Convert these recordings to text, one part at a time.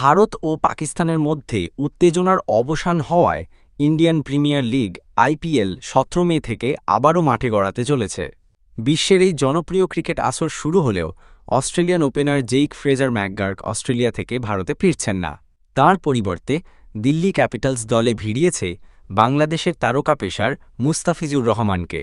ভারত ও পাকিস্তানের মধ্যে উত্তেজনার অবসান হওয়ায় ইন্ডিয়ান প্রিমিয়ার লিগ আইপিএল সতেরো মে থেকে আবারও মাঠে গড়াতে চলেছে। বিশ্বের এই জনপ্রিয় ক্রিকেট আসর শুরু হলেও Australian opener Jake Fraser McGurk Australia থেকে ভারতে ফিরছেন না। তার পরিবর্তে দিল্লি ক্যাপিটালস দলে ভিড়িয়েছে বাংলাদেশের তারকা পেসার মুস্তাফিজুর রহমানকে।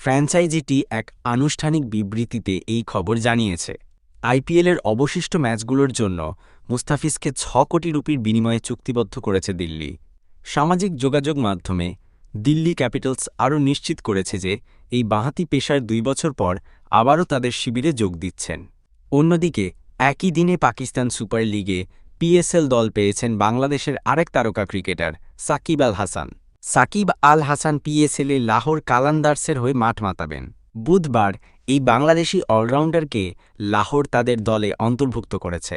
ফ্র্যাঞ্চাইজিটি এক আনুষ্ঠানিক বিবৃতিতে এই খবর জানিয়েছে। আইপিএলের অবশিষ্ট ম্যাচগুলোর জন্য মুস্তাফিজকে ছ কোটি রুপির বিনিময়ে চুক্তিবদ্ধ করেছে দিল্লি। সামাজিক যোগাযোগ মাধ্যমে দিল্লি ক্যাপিটালস আরও নিশ্চিত করেছে যে এই বাঁহাতি পেশার দুই বছর পর আবারও তাদের শিবিরে যোগ দিচ্ছেন। অন্যদিকে, একই দিনে পাকিস্তান সুপার লিগে পিএসএল দল পেয়েছেন বাংলাদেশের আরেক তারকা ক্রিকেটার, সাকিব আল হাসান। সাকিব আল হাসান পিএসএলে লাহোর কালান্দার্সের হয়ে মাঠ মাতাবেন। বুধবার এই বাংলাদেশি অলরাউন্ডারকে লাহোর তাদের দলে অন্তর্ভুক্ত করেছে।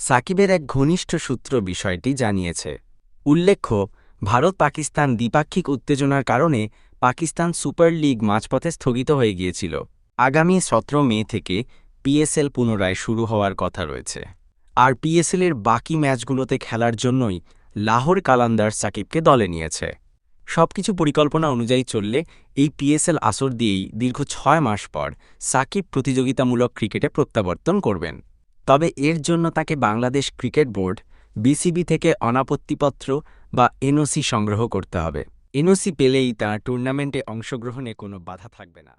সাকিবের এক ঘনিষ্ঠ সূত্র বিষয়টি জানিয়েছে। উল্লেখ্য, ভারত পাকিস্তান দ্বিপাক্ষিক উত্তেজনার কারণে পাকিস্তান সুপার লিগ মাঝপথে স্থগিত হয়ে গিয়েছিল। আগামী সতেরো মে থেকে পিএসএল পুনরায় শুরু হওয়ার কথা রয়েছে। আর পিএসএলের বাকি ম্যাচগুলোতে খেলার জন্যই লাহোর কালান্দার সাকিবকে দলে নিয়েছে। সবকিছু পরিকল্পনা অনুযায়ী চললে এই পিএসএল আসর দিয়েই দীর্ঘ ছয় মাস পর সাকিব প্রতিযোগিতামূলক ক্রিকেটে প্রত্যাবর্তন করবেন। তবে এর জন্য তাকে বাংলাদেশ ক্রিকেট বোর্ড বিসিবি থেকে অনাপত্তিপত্র বা এনওসি সংগ্রহ করতে হবে। এনওসি পেলেই তার টুর্নামেন্টে অংশগ্রহণে কোনো বাধা থাকবে না।